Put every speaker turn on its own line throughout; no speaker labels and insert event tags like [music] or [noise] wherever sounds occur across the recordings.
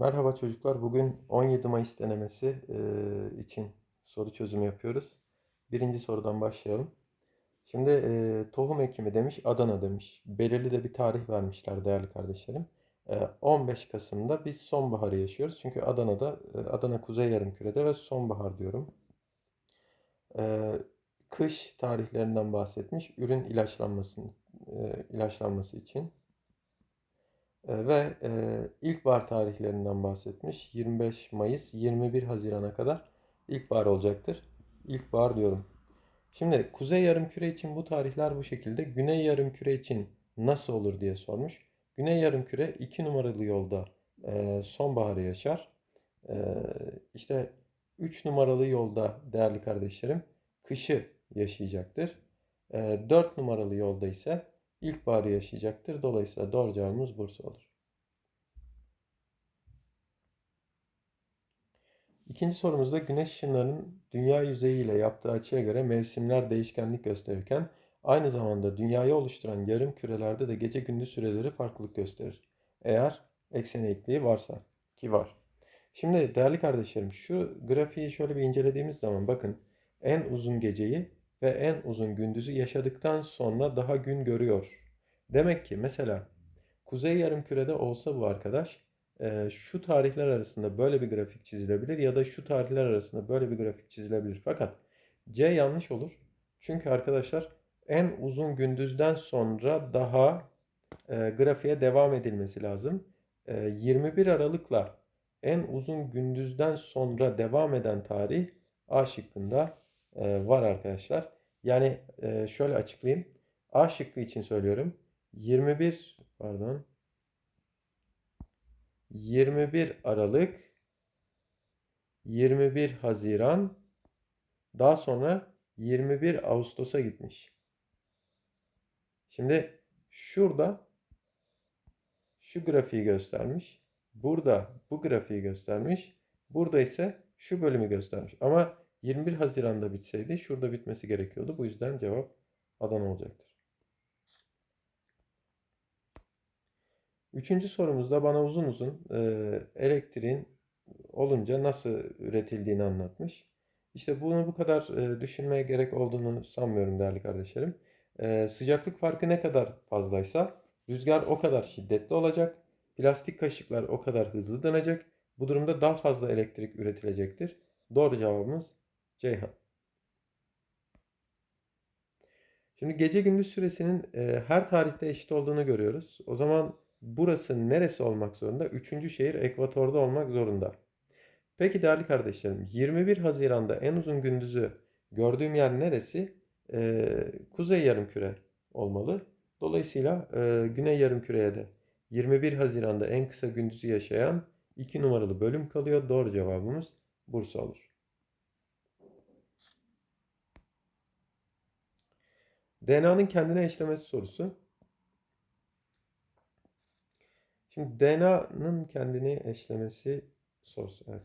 Merhaba çocuklar. Bugün 17 Mayıs denemesi e, için soru çözümü yapıyoruz. Birinci sorudan başlayalım. Şimdi e, tohum ekimi demiş, Adana demiş. Belirli de bir tarih vermişler değerli kardeşlerim. E, 15 Kasım'da biz sonbaharı yaşıyoruz. Çünkü Adana'da, e, Adana Kuzey Yarımküre'de ve sonbahar diyorum. E, kış tarihlerinden bahsetmiş. Ürün ilaçlanması, e, ilaçlanması için. E, ve e, ilkbahar tarihlerinden bahsetmiş. 25 Mayıs 21 Haziran'a kadar ilkbahar olacaktır. İlkbahar diyorum. Şimdi Kuzey Yarımküre için bu tarihler bu şekilde. Güney Yarımküre için nasıl olur diye sormuş. Güney Yarımküre 2 numaralı yolda e, sonbaharı yaşar. E, işte 3 numaralı yolda değerli kardeşlerim kışı yaşayacaktır. E, 4 numaralı yolda ise ilkbaharı yaşayacaktır. Dolayısıyla doğru cevabımız Bursa olur. İkinci sorumuzda güneş ışınlarının dünya yüzeyi ile yaptığı açıya göre mevsimler değişkenlik gösterirken aynı zamanda dünyayı oluşturan yarım kürelerde de gece gündüz süreleri farklılık gösterir. Eğer eksen eğikliği varsa ki var. Şimdi değerli kardeşlerim şu grafiği şöyle bir incelediğimiz zaman bakın en uzun geceyi ve en uzun gündüzü yaşadıktan sonra daha gün görüyor. Demek ki mesela Kuzey Yarımküre'de olsa bu arkadaş e, şu tarihler arasında böyle bir grafik çizilebilir ya da şu tarihler arasında böyle bir grafik çizilebilir. Fakat C yanlış olur. Çünkü arkadaşlar en uzun gündüzden sonra daha e, grafiğe devam edilmesi lazım. E, 21 Aralık'la en uzun gündüzden sonra devam eden tarih A şıkkında e, var arkadaşlar. Yani e, şöyle açıklayayım. A şıkkı için söylüyorum. 21 pardon 21 Aralık 21 Haziran daha sonra 21 Ağustos'a gitmiş. Şimdi şurada şu grafiği göstermiş. Burada bu grafiği göstermiş. Burada ise şu bölümü göstermiş. Ama 21 Haziran'da bitseydi şurada bitmesi gerekiyordu. Bu yüzden cevap Adana olacaktır. Üçüncü sorumuzda bana uzun uzun e, elektriğin olunca nasıl üretildiğini anlatmış. İşte bunu bu kadar e, düşünmeye gerek olduğunu sanmıyorum değerli kardeşlerim. E, sıcaklık farkı ne kadar fazlaysa rüzgar o kadar şiddetli olacak. Plastik kaşıklar o kadar hızlı dönecek. Bu durumda daha fazla elektrik üretilecektir. Doğru cevabımız Ceyhan. Şimdi gece gündüz süresinin e, her tarihte eşit olduğunu görüyoruz. O zaman burası neresi olmak zorunda? Üçüncü şehir ekvatorda olmak zorunda. Peki değerli kardeşlerim 21 Haziran'da en uzun gündüzü gördüğüm yer neresi? Ee, kuzey yarımküre olmalı. Dolayısıyla e, güney yarımküreye de 21 Haziran'da en kısa gündüzü yaşayan 2 numaralı bölüm kalıyor. Doğru cevabımız Bursa olur. DNA'nın kendine eşlemesi sorusu. Şimdi DNA'nın kendini eşlemesi sorusu. Evet.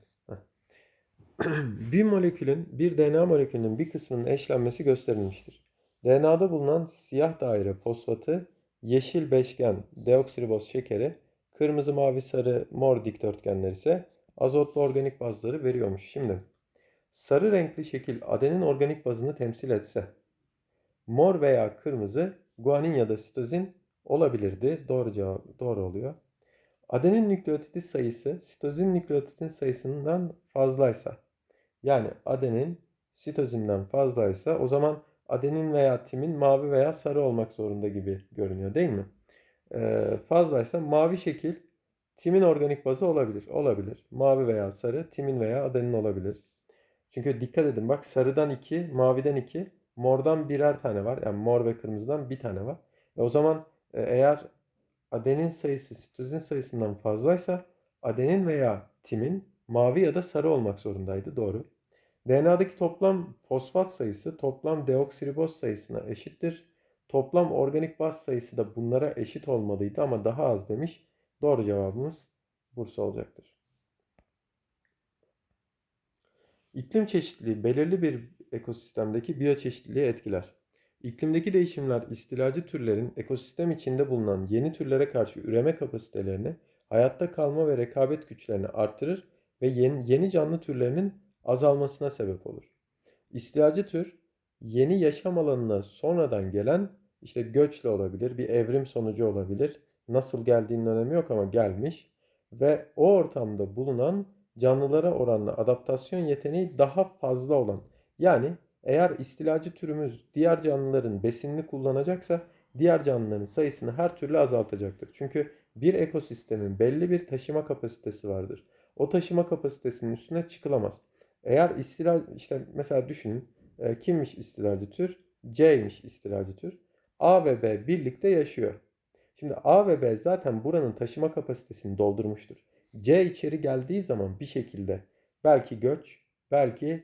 [clears throat] bir molekülün, bir DNA molekülünün bir kısmının eşlenmesi gösterilmiştir. DNA'da bulunan siyah daire fosfatı, yeşil beşgen deoksiriboz şekeri, kırmızı, mavi, sarı, mor dikdörtgenler ise azotlu organik bazları veriyormuş. Şimdi sarı renkli şekil adenin organik bazını temsil etse, mor veya kırmızı guanin ya da sitozin olabilirdi. Doğru cevap doğru oluyor. Adenin nükleotidi sayısı sitozin nükleotidin sayısından fazlaysa yani adenin sitozinden fazlaysa o zaman adenin veya timin mavi veya sarı olmak zorunda gibi görünüyor değil mi? Ee, fazlaysa mavi şekil timin organik bazı olabilir. Olabilir. Mavi veya sarı timin veya adenin olabilir. Çünkü dikkat edin bak sarıdan 2, maviden 2, mordan birer tane var. Yani mor ve kırmızıdan bir tane var. E o zaman e, eğer adenin sayısı sitozin sayısından fazlaysa adenin veya timin mavi ya da sarı olmak zorundaydı. Doğru. DNA'daki toplam fosfat sayısı toplam deoksiriboz sayısına eşittir. Toplam organik baz sayısı da bunlara eşit olmalıydı ama daha az demiş. Doğru cevabımız Bursa olacaktır. İklim çeşitliliği belirli bir ekosistemdeki biyoçeşitliliği etkiler. İklimdeki değişimler istilacı türlerin ekosistem içinde bulunan yeni türlere karşı üreme kapasitelerini hayatta kalma ve rekabet güçlerini artırır ve yeni, yeni canlı türlerinin azalmasına sebep olur. İstilacı tür yeni yaşam alanına sonradan gelen işte göçle olabilir, bir evrim sonucu olabilir. Nasıl geldiğinin önemi yok ama gelmiş ve o ortamda bulunan canlılara oranla adaptasyon yeteneği daha fazla olan. Yani eğer istilacı türümüz diğer canlıların besinini kullanacaksa diğer canlıların sayısını her türlü azaltacaktır. Çünkü bir ekosistemin belli bir taşıma kapasitesi vardır. O taşıma kapasitesinin üstüne çıkılamaz. Eğer istila işte mesela düşünün e, kimmiş istilacı tür? C'ymiş istilacı tür. A ve B birlikte yaşıyor. Şimdi A ve B zaten buranın taşıma kapasitesini doldurmuştur. C içeri geldiği zaman bir şekilde belki göç, belki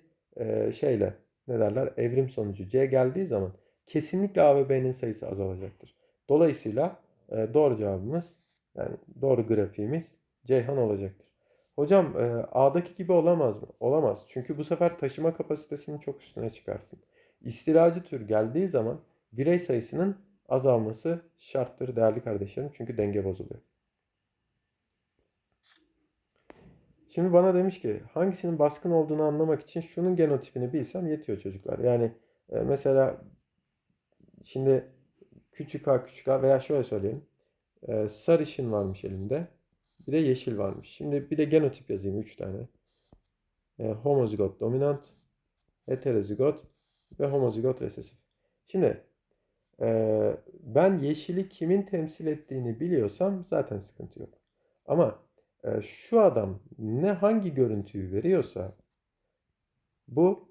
şeyle ne derler evrim sonucu C geldiği zaman kesinlikle A ve B'nin sayısı azalacaktır. Dolayısıyla doğru cevabımız yani doğru grafiğimiz Ceyhan olacaktır. Hocam A'daki gibi olamaz mı? Olamaz. Çünkü bu sefer taşıma kapasitesini çok üstüne çıkarsın. İstilacı tür geldiği zaman birey sayısının azalması şarttır değerli kardeşlerim. Çünkü denge bozuluyor. Şimdi bana demiş ki hangisinin baskın olduğunu anlamak için şunun genotipini bilsem yetiyor çocuklar. Yani e, mesela şimdi küçük a küçük a veya şöyle söyleyeyim. E, sarışın varmış elimde. Bir de yeşil varmış. Şimdi bir de genotip yazayım 3 tane. E, homozigot dominant, heterozigot ve homozigot resesif. Şimdi e, ben yeşili kimin temsil ettiğini biliyorsam zaten sıkıntı yok. Ama şu adam ne hangi görüntüyü veriyorsa bu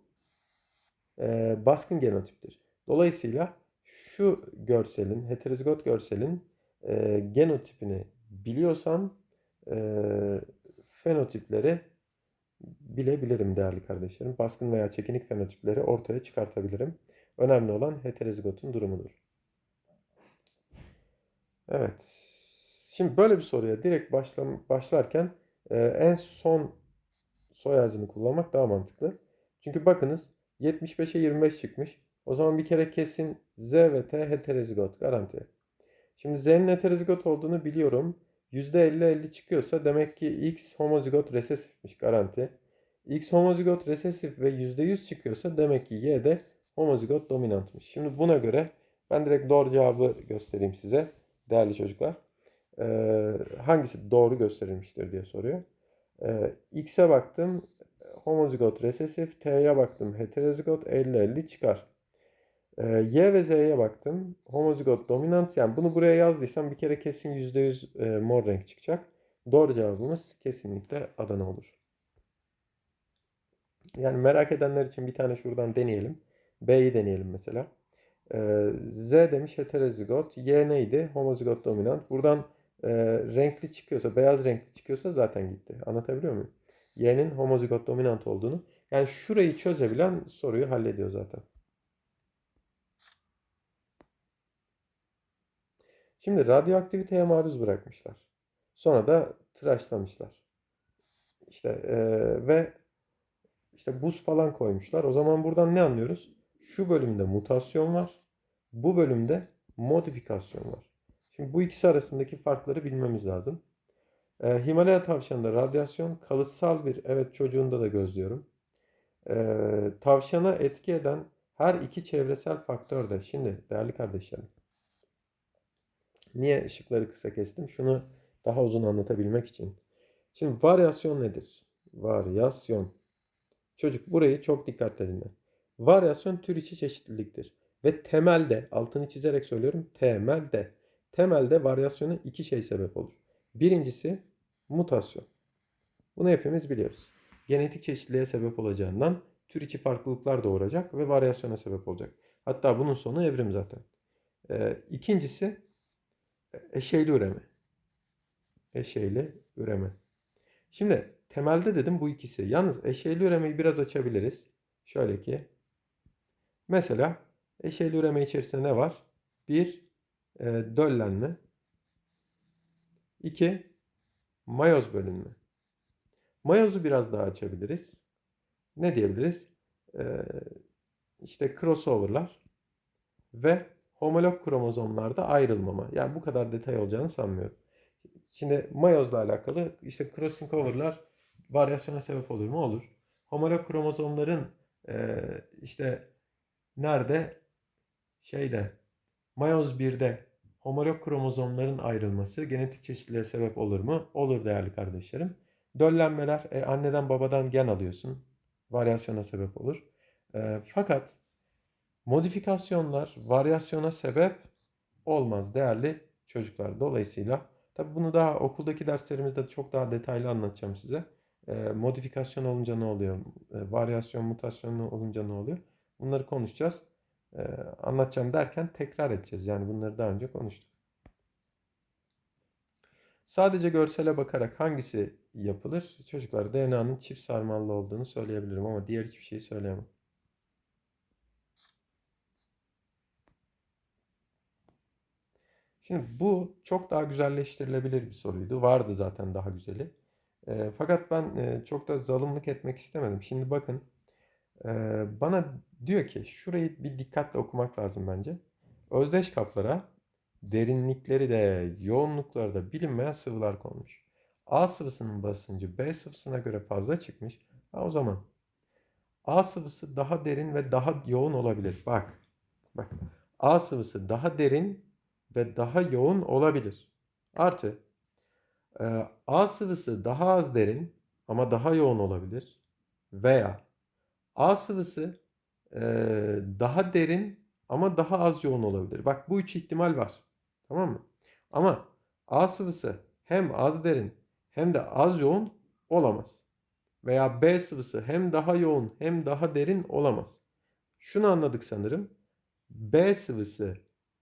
e, baskın genotiptir. Dolayısıyla şu görselin, heterozigot görselin e, genotipini biliyorsam e, fenotipleri bilebilirim değerli kardeşlerim. Baskın veya çekinik fenotipleri ortaya çıkartabilirim. Önemli olan heterozigotun durumudur. Evet. Şimdi böyle bir soruya direkt başlam başlarken e, en son soy ağacını kullanmak daha mantıklı. Çünkü bakınız 75'e 25 çıkmış. O zaman bir kere kesin Z ve T heterozigot garanti. Şimdi Z'nin heterozigot olduğunu biliyorum. %50-50 çıkıyorsa demek ki X homozigot resesifmiş garanti. X homozigot resesif ve %100 çıkıyorsa demek ki Y de homozigot dominantmış. Şimdi buna göre ben direkt doğru cevabı göstereyim size değerli çocuklar. Ee, hangisi doğru gösterilmiştir diye soruyor. Ee, X'e baktım homozigot resesif, T'ye baktım heterozigot 50-50 çıkar. Y ve Z'ye baktım. Homozigot dominant. Yani bunu buraya yazdıysam bir kere kesin %100 e, mor renk çıkacak. Doğru cevabımız kesinlikle Adana olur. Yani merak edenler için bir tane şuradan deneyelim. B'yi deneyelim mesela. Z demiş heterozigot. Y neydi? Homozigot dominant. Buradan e, renkli çıkıyorsa, beyaz renkli çıkıyorsa zaten gitti. Anlatabiliyor muyum? Y'nin homozigot dominant olduğunu. Yani şurayı çözebilen soruyu hallediyor zaten. Şimdi radyoaktiviteye maruz bırakmışlar. Sonra da tıraşlamışlar. İşte e, ve işte buz falan koymuşlar. O zaman buradan ne anlıyoruz? Şu bölümde mutasyon var. Bu bölümde modifikasyon var. Şimdi bu ikisi arasındaki farkları bilmemiz lazım. Ee, Himalaya tavşanında radyasyon kalıtsal bir, evet çocuğunda da gözlüyorum. Ee, tavşana etki eden her iki çevresel faktör de, şimdi değerli kardeşlerim, Niye ışıkları kısa kestim? Şunu daha uzun anlatabilmek için. Şimdi varyasyon nedir? Varyasyon. Çocuk burayı çok dikkatle dinle. Varyasyon tür içi çeşitliliktir. Ve temelde, altını çizerek söylüyorum, temelde. Temelde varyasyonu iki şey sebep olur. Birincisi mutasyon. Bunu hepimiz biliyoruz. Genetik çeşitliliğe sebep olacağından tür içi farklılıklar doğuracak ve varyasyona sebep olacak. Hatta bunun sonu evrim zaten. Ee, ikincisi eşeğli üreme. Eşeğli üreme. Şimdi temelde dedim bu ikisi. Yalnız eşeğli üremeyi biraz açabiliriz. Şöyle ki. Mesela eşeğli üreme içerisinde ne var? Bir, e, döllenme. İki, mayoz bölünme. Mayozu biraz daha açabiliriz. Ne diyebiliriz? Ee, işte crossover'lar ve homolog kromozomlarda ayrılmama. Yani bu kadar detay olacağını sanmıyorum. Şimdi mayozla alakalı işte crossing over'lar varyasyona sebep olur mu? Olur. Homolog kromozomların e, işte nerede? Şeyde mayoz 1'de homolog kromozomların ayrılması genetik çeşitliliğe sebep olur mu? Olur değerli kardeşlerim. Döllenmeler e, anneden babadan gen alıyorsun. Varyasyona sebep olur. E, fakat modifikasyonlar varyasyona sebep olmaz değerli çocuklar. Dolayısıyla tabi bunu daha okuldaki derslerimizde çok daha detaylı anlatacağım size. E, modifikasyon olunca ne oluyor? E, varyasyon, mutasyon olunca ne oluyor? Bunları konuşacağız. E, anlatacağım derken tekrar edeceğiz. Yani bunları daha önce konuştuk. Sadece görsele bakarak hangisi yapılır? Çocuklar DNA'nın çift sarmallı olduğunu söyleyebilirim ama diğer hiçbir şeyi söyleyemem. Şimdi bu çok daha güzelleştirilebilir bir soruydu. Vardı zaten daha güzeli. E, fakat ben e, çok da zalimlik etmek istemedim. Şimdi bakın bana diyor ki şurayı bir dikkatle okumak lazım bence. Özdeş kaplara derinlikleri de yoğunlukları da bilinmeyen sıvılar konmuş. A sıvısının basıncı B sıvısına göre fazla çıkmış. Ha, o zaman A sıvısı daha derin ve daha yoğun olabilir. Bak. Bak. A sıvısı daha derin ve daha yoğun olabilir. Artı A sıvısı daha az derin ama daha yoğun olabilir. Veya A sıvısı e, daha derin ama daha az yoğun olabilir. Bak bu üç ihtimal var. Tamam mı? Ama A sıvısı hem az derin hem de az yoğun olamaz. Veya B sıvısı hem daha yoğun hem daha derin olamaz. Şunu anladık sanırım. B sıvısı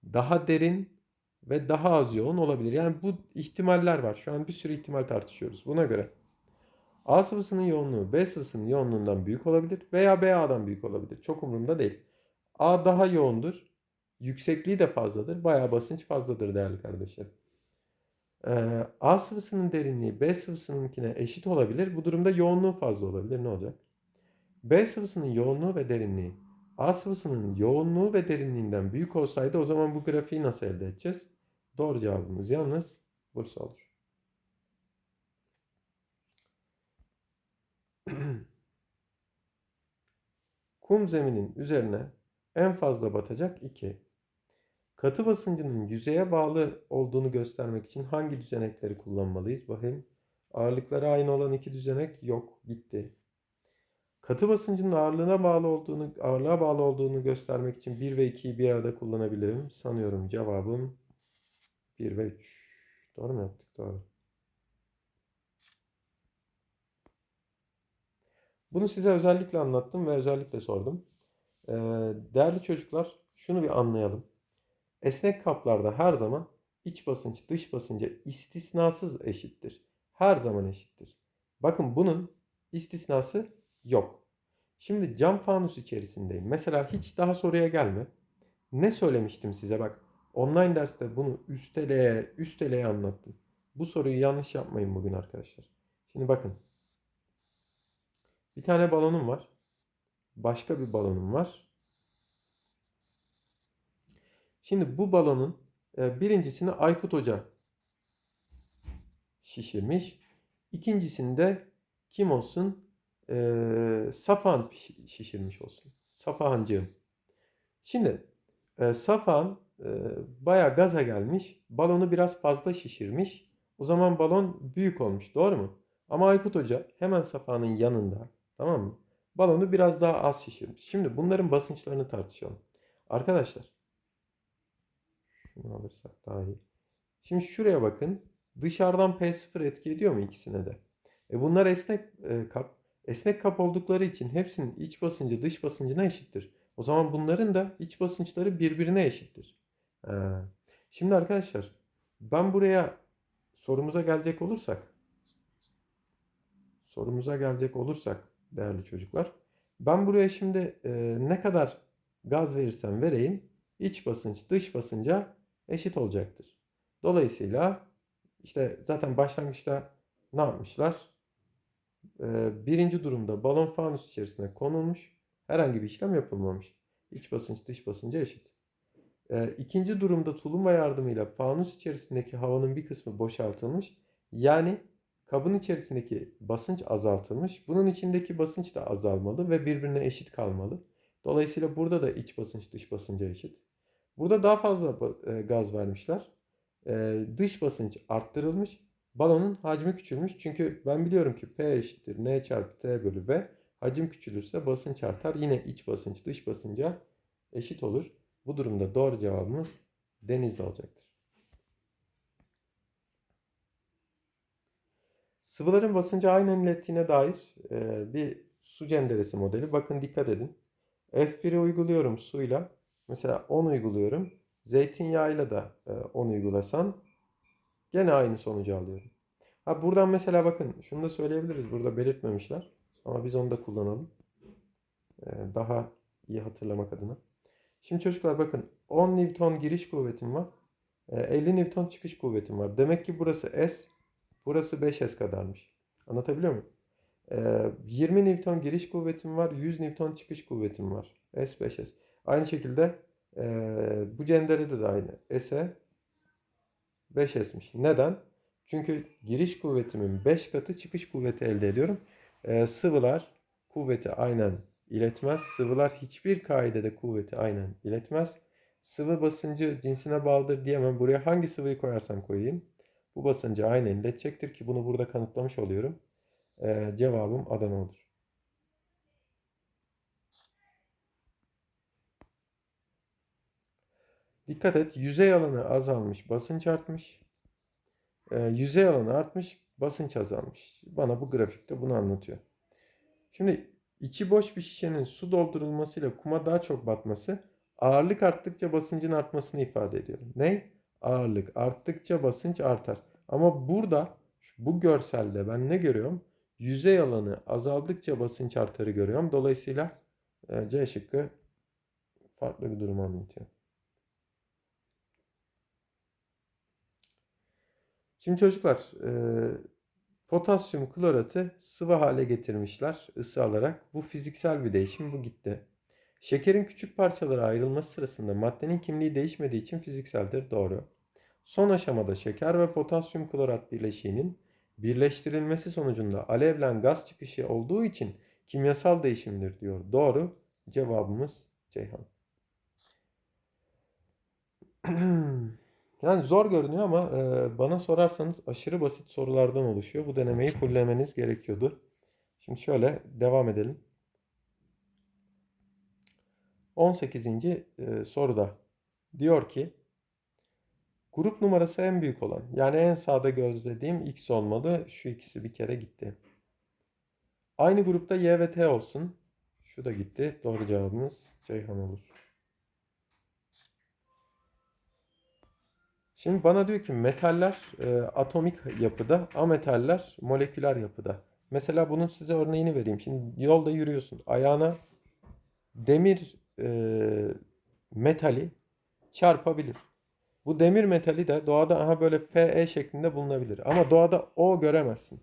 daha derin ve daha az yoğun olabilir. Yani bu ihtimaller var. Şu an bir sürü ihtimal tartışıyoruz. Buna göre A sıvısının yoğunluğu B sıvısının yoğunluğundan büyük olabilir veya BA'dan büyük olabilir. Çok umurumda değil. A daha yoğundur. Yüksekliği de fazladır. Bayağı basınç fazladır değerli kardeşlerim. Ee, A sıvısının derinliği B sıvısınınkine eşit olabilir. Bu durumda yoğunluğu fazla olabilir. Ne olacak? B sıvısının yoğunluğu ve derinliği A sıvısının yoğunluğu ve derinliğinden büyük olsaydı o zaman bu grafiği nasıl elde edeceğiz? Doğru cevabımız yalnız Bursa olur. [clears throat] Kum zeminin üzerine en fazla batacak 2. Katı basıncının yüzeye bağlı olduğunu göstermek için hangi düzenekleri kullanmalıyız? Bakayım. Ağırlıkları aynı olan iki düzenek yok. Gitti. Katı basıncının ağırlığına bağlı olduğunu, ağırlığa bağlı olduğunu göstermek için 1 ve 2'yi bir arada kullanabilirim. Sanıyorum cevabım 1 ve 3. Doğru mu yaptık? Doğru. Bunu size özellikle anlattım ve özellikle sordum. Ee, değerli çocuklar şunu bir anlayalım. Esnek kaplarda her zaman iç basınç dış basınca istisnasız eşittir. Her zaman eşittir. Bakın bunun istisnası yok. Şimdi cam fanus içerisindeyim. Mesela hiç daha soruya gelme. Ne söylemiştim size bak. Online derste bunu üsteleye, üsteleye anlattım. Bu soruyu yanlış yapmayın bugün arkadaşlar. Şimdi bakın. Bir tane balonum var. Başka bir balonum var. Şimdi bu balonun e, birincisini Aykut Hoca şişirmiş. İkincisinde kim olsun? Ee, Safan şişirmiş olsun. Safahancığım. Şimdi e, Safan e, bayağı gaza gelmiş. Balonu biraz fazla şişirmiş. O zaman balon büyük olmuş. Doğru mu? Ama Aykut Hoca hemen Safa'nın yanında tamam mı? Balonu biraz daha az şişirmiş. Şimdi bunların basınçlarını tartışalım. Arkadaşlar şunu alırsak daha iyi. Şimdi şuraya bakın. Dışarıdan P0 etki ediyor mu ikisine de? E bunlar esnek e, kap. Esnek kap oldukları için hepsinin iç basıncı dış basıncına eşittir. O zaman bunların da iç basınçları birbirine eşittir. Ee, şimdi arkadaşlar ben buraya sorumuza gelecek olursak sorumuza gelecek olursak değerli çocuklar ben buraya şimdi e, ne kadar gaz verirsem vereyim iç basınç dış basınca eşit olacaktır. Dolayısıyla işte zaten başlangıçta ne yapmışlar? Ee, birinci durumda balon fanus içerisine konulmuş. Herhangi bir işlem yapılmamış. İç basınç dış basınca eşit. Ee, ikinci durumda tulumba yardımıyla fanus içerisindeki havanın bir kısmı boşaltılmış. Yani kabın içerisindeki basınç azaltılmış. Bunun içindeki basınç da azalmalı ve birbirine eşit kalmalı. Dolayısıyla burada da iç basınç dış basınca eşit. Burada daha fazla e, gaz vermişler. E, dış basınç arttırılmış. Balonun hacmi küçülmüş. Çünkü ben biliyorum ki P eşittir N çarpı T bölü V. Hacim küçülürse basınç artar. Yine iç basınç dış basınca eşit olur. Bu durumda doğru cevabımız denizde olacaktır. Sıvıların basıncı aynen ilettiğine dair e, bir su cenderesi modeli. Bakın dikkat edin. F1'i uyguluyorum suyla. Mesela 10 uyguluyorum. Zeytinyağıyla da e, 10 uygulasan gene aynı sonucu alıyorum. Ha buradan mesela bakın şunu da söyleyebiliriz. Burada belirtmemişler. Ama biz onu da kullanalım. E, daha iyi hatırlamak adına. Şimdi çocuklar bakın 10 Newton giriş kuvvetim var. E, 50 Newton çıkış kuvvetim var. Demek ki burası S, burası 5S kadarmış. Anlatabiliyor muyum? E, 20 Newton giriş kuvvetim var, 100 Newton çıkış kuvvetim var. S 5S. Aynı şekilde e, bu cenderede de aynı. S'e 5S'miş. Neden? Çünkü giriş kuvvetimin 5 katı çıkış kuvveti elde ediyorum. E, sıvılar kuvveti aynen iletmez. Sıvılar hiçbir kaidede kuvveti aynen iletmez. Sıvı basıncı cinsine bağlıdır diyemem. Buraya hangi sıvıyı koyarsam koyayım. Bu basıncı aynen iletecektir ki bunu burada kanıtlamış oluyorum. Ee, cevabım Adana olur. Dikkat et. Yüzey alanı azalmış, basınç artmış. Ee, yüzey alanı artmış, basınç azalmış. Bana bu grafikte bunu anlatıyor. Şimdi içi boş bir şişenin su doldurulmasıyla kuma daha çok batması ağırlık arttıkça basıncın artmasını ifade ediyor. Ne? Ağırlık arttıkça basınç artar. Ama burada bu görselde ben ne görüyorum? Yüzey alanı azaldıkça basınç artarı görüyorum. Dolayısıyla e, C şıkkı farklı bir durum anlatıyor. Şimdi çocuklar e, potasyum kloratı sıvı hale getirmişler ısı alarak. Bu fiziksel bir değişim. Bu gitti. Şekerin küçük parçalara ayrılması sırasında maddenin kimliği değişmediği için fizikseldir. Doğru. Son aşamada şeker ve potasyum klorat bileşiğinin birleştirilmesi sonucunda alevlen gaz çıkışı olduğu için kimyasal değişimdir diyor. Doğru. Cevabımız Ceyhan. [clears throat] Yani zor görünüyor ama e, bana sorarsanız aşırı basit sorulardan oluşuyor. Bu denemeyi fullemeniz gerekiyordu. Şimdi şöyle devam edelim. 18. E, soruda diyor ki grup numarası en büyük olan yani en sağda gözlediğim x olmalı. Şu ikisi bir kere gitti. Aynı grupta y ve t olsun. Şu da gitti. Doğru cevabımız Ceyhan olur. Şimdi bana diyor ki metaller e, atomik yapıda, ametaller moleküler yapıda. Mesela bunun size örneğini vereyim. Şimdi yolda yürüyorsun. Ayağına demir e, metali çarpabilir. Bu demir metali de doğada aha böyle Fe şeklinde bulunabilir. Ama doğada O göremezsin.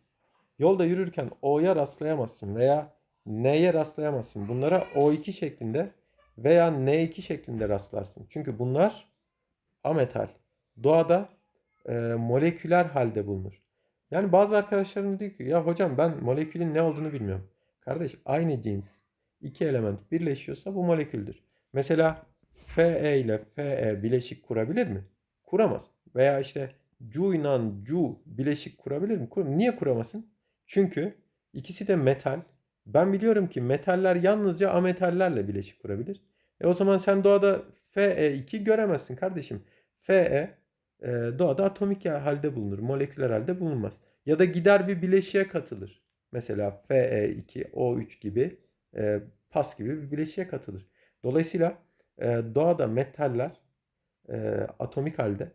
Yolda yürürken O'ya rastlayamazsın veya N'ye rastlayamazsın. Bunlara O2 şeklinde veya N2 şeklinde rastlarsın. Çünkü bunlar ametal. Doğada e, moleküler halde bulunur. Yani bazı arkadaşlarım diyor ki ya hocam ben molekülün ne olduğunu bilmiyorum. Kardeş aynı cins iki element birleşiyorsa bu moleküldür. Mesela Fe ile Fe bileşik kurabilir mi? Kuramaz. Veya işte Cu ile Cu bileşik kurabilir mi? Kuram Niye kuramasın? Çünkü ikisi de metal. Ben biliyorum ki metaller yalnızca ametallerle bileşik kurabilir. E o zaman sen doğada Fe2 göremezsin kardeşim. Fe e, doğada atomik halde bulunur. Moleküler halde bulunmaz. Ya da gider bir bileşiğe katılır. Mesela Fe2, O3 gibi e, pas gibi bir bileşiğe katılır. Dolayısıyla e, doğada metaller e, atomik halde,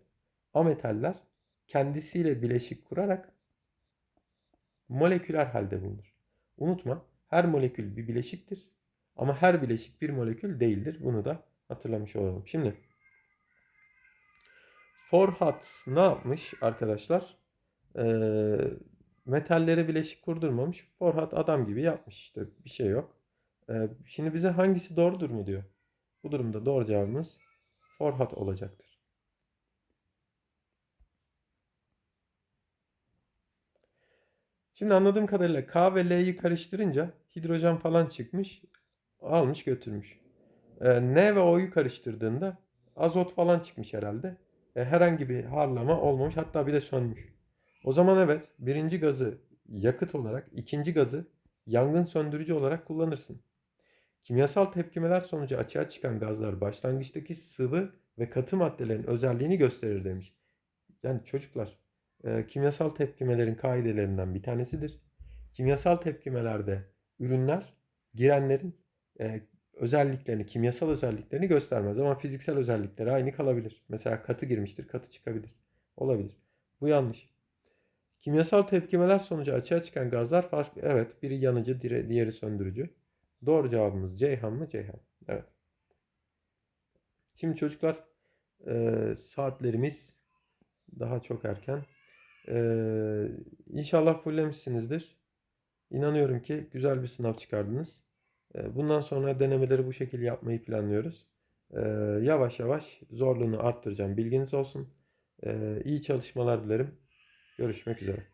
ametaller kendisiyle bileşik kurarak moleküler halde bulunur. Unutma her molekül bir bileşiktir ama her bileşik bir molekül değildir. Bunu da hatırlamış olalım. Şimdi Forhat ne yapmış arkadaşlar? Ee, metallere bileşik kurdurmamış. Forhat adam gibi yapmış işte bir şey yok. Ee, şimdi bize hangisi doğrudur mu diyor. Bu durumda doğru cevabımız Forhat olacaktır. Şimdi anladığım kadarıyla K ve L'yi karıştırınca hidrojen falan çıkmış. Almış götürmüş. Ee, N ve O'yu karıştırdığında azot falan çıkmış herhalde. E, herhangi bir harlama olmamış. Hatta bir de sönmüş. O zaman evet birinci gazı yakıt olarak, ikinci gazı yangın söndürücü olarak kullanırsın. Kimyasal tepkimeler sonucu açığa çıkan gazlar başlangıçtaki sıvı ve katı maddelerin özelliğini gösterir demiş. Yani çocuklar e, kimyasal tepkimelerin kaidelerinden bir tanesidir. Kimyasal tepkimelerde ürünler girenlerin e, özelliklerini, kimyasal özelliklerini göstermez ama fiziksel özellikleri aynı kalabilir. Mesela katı girmiştir, katı çıkabilir. Olabilir. Bu yanlış. Kimyasal tepkimeler sonucu açığa çıkan gazlar farklı. Evet, biri yanıcı, diğeri söndürücü. Doğru cevabımız Ceyhan mı? Ceyhan. Evet. Şimdi çocuklar e, saatlerimiz daha çok erken. E, inşallah fullemişsinizdir. İnanıyorum ki güzel bir sınav çıkardınız. E, bundan sonra denemeleri bu şekilde yapmayı planlıyoruz. E, yavaş yavaş zorluğunu arttıracağım. Bilginiz olsun. E, iyi çalışmalar dilerim. Görüşmek üzere.